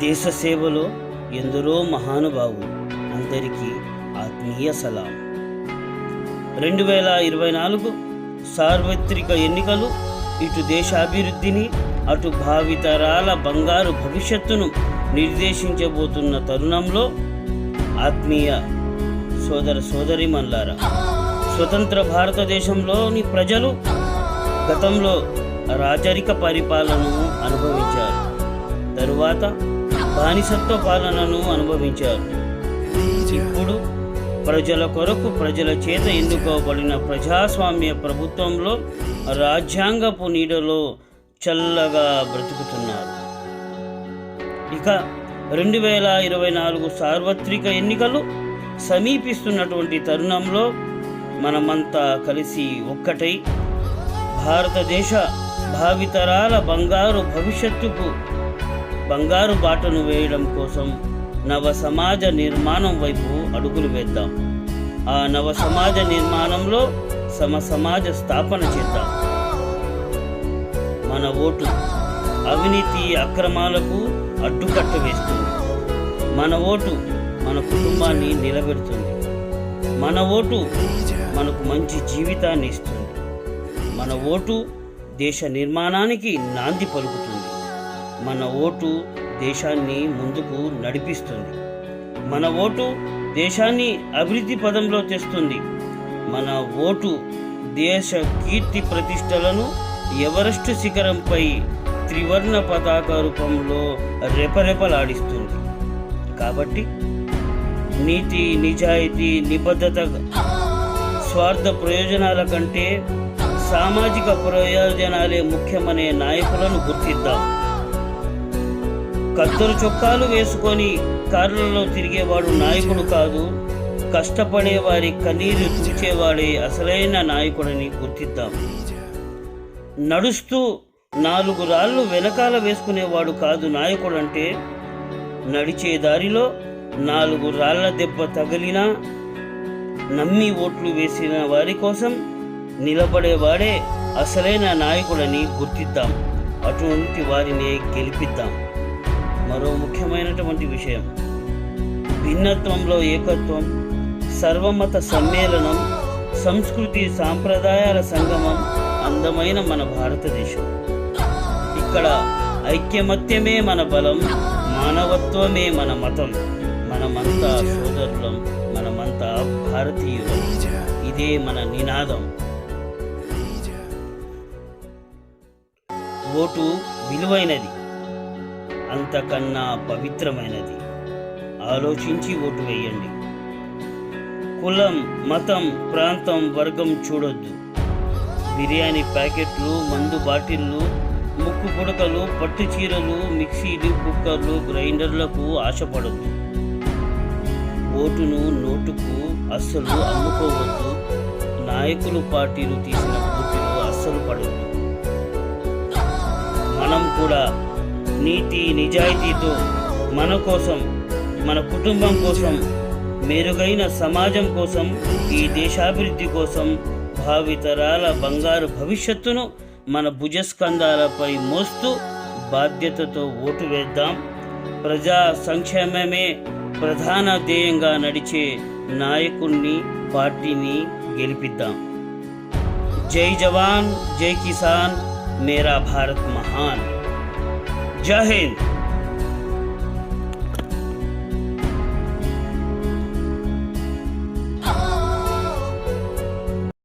దేశ సేవలో ఎందరో మహానుభావులు అందరికీ ఆత్మీయ సలాం. రెండు వేల ఇరవై నాలుగు సార్వత్రిక ఎన్నికలు ఇటు దేశాభివృద్ధిని అటు భావితరాల బంగారు భవిష్యత్తును నిర్దేశించబోతున్న తరుణంలో ఆత్మీయ సోదర సోదరిమన్లారా స్వతంత్ర భారతదేశంలోని ప్రజలు గతంలో రాజరిక పరిపాలనను అనుభవించారు. తరువాత బానిసత్వ పాలనను అనుభవించారు. ఇప్పుడు ప్రజల కొరకు ప్రజల చేత ఎన్నుకోబడిన ప్రజాస్వామ్య ప్రభుత్వంలో రాజ్యాంగపు నీడలో చల్లగా బ్రతుకుతున్నారు. ఇక రెండు వేల ఇరవై నాలుగు సార్వత్రిక ఎన్నికలు సమీపిస్తున్నటువంటి తరుణంలో మనమంతా కలిసి ఒక్కటై భారతదేశ భావితరాల బంగారు భవిష్యత్తుకు బంగారు బాటను వేయడం కోసం నవ సమాజ నిర్మాణం వైపు అడుగులు వేద్దాం. ఆ నవ సమాజ నిర్మాణంలో సమ సమాజ స్థాపన చేద్దాం. మన ఓటు అవినీతి అక్రమాలకు అడ్డుకట్ట వేస్తుంది. మన ఓటు మన కుటుంబాన్ని నిలబెడుతుంది. మన ఓటు మనకు మంచి జీవితాన్ని ఇస్తుంది. మన ఓటు దేశ నిర్మాణానికి నాంది పలుకుతుంది. మన ఓటు దేశాన్ని ముందుకు నడిపిస్తుంది. మన ఓటు దేశాన్ని అభివృద్ధి పదంలో తెస్తుంది. మన ఓటు దేశ కీర్తి ప్రతిష్టలను ఎవరెస్ట్ శిఖరంపై త్రివర్ణ పతాక రూపంలో రెపరెపలాడిస్తుంది. కాబట్టి నీతి నిజాయితీ నిబద్ధత స్వార్థ ప్రయోజనాల కంటే సామాజిక ప్రయోజనాలే ముఖ్యమనే నాయకులను గుర్తిద్దాం. కత్తరు చొక్కాలు వేసుకొని కార్లలో తిరిగేవాడు నాయకుడు కాదు. కష్టపడే వారి కన్నీరు చూచేవాడే అసలైన నాయకుడని గుర్తిద్దాం. నడుస్తూ నాలుగు రాళ్ళు వెనకాల వేసుకునేవాడు కాదు నాయకుడంటే. నడిచే దారిలో నాలుగు రాళ్ళ దెబ్బ తగిలినా నమ్మి ఓట్లు వేసిన వారి కోసం నిలబడేవాడే అసలైన నాయకుడని గుర్తిద్దాం. అటువంటి వారిని గెలిపిద్దాం. మరో ముఖ్యమైనటువంటి విషయం. భిన్నత్వంలో ఏకత్వం సర్వమత సమ్మేళనం సంస్కృతి సాంప్రదాయాల సంగమం అందమైన మన భారతదేశం. ఇక్కడ ఐక్యమత్యమే మన బలం మానవత్వమే మన మతం మనమంతా సోదరులం మనమంతా భారతీయులం. ఇదే మన నినాదం. ఓటు విలువైనది. అంతకన్నా పవిత్రమైనది. ఆలోచించి ఓటు వేయండి. కులం మతం ప్రాంతం వర్గం చూడొద్దు. బిర్యానీ ప్యాకెట్లు మందు బాటిళ్ళు ముక్కు పుడకలు పట్టు చీరలు మిక్సీలు కుక్కర్లు గ్రైండర్లకు ఆశపడద్దు. ఓటును నోటుకు అస్సలు అమ్ముకోవద్దు. నాయకులు పార్టీలు తీసిన పోటీలు అస్సలు పడద్దు. మనం కూడా నీతి నిజాయితీతో మన కోసం మన కుటుంబం కోసం మెరుగైన సమాజం కోసం ఈ దేశాభివృద్ధి కోసం భావితరాల బంగారు భవిష్యత్తును మన భుజస్కంధాలపై మోస్తూ బాధ్యతతో ఓటు వేద్దాం. ప్రజా సంక్షేమమే ప్రధాన ధ్యేయంగా నడిచే నాయకుణ్ణి పార్టీని గెలిపిద్దాం. జై జవాన్ జై కిసాన్ మేరా భారత్ మహాన్. జై హింద్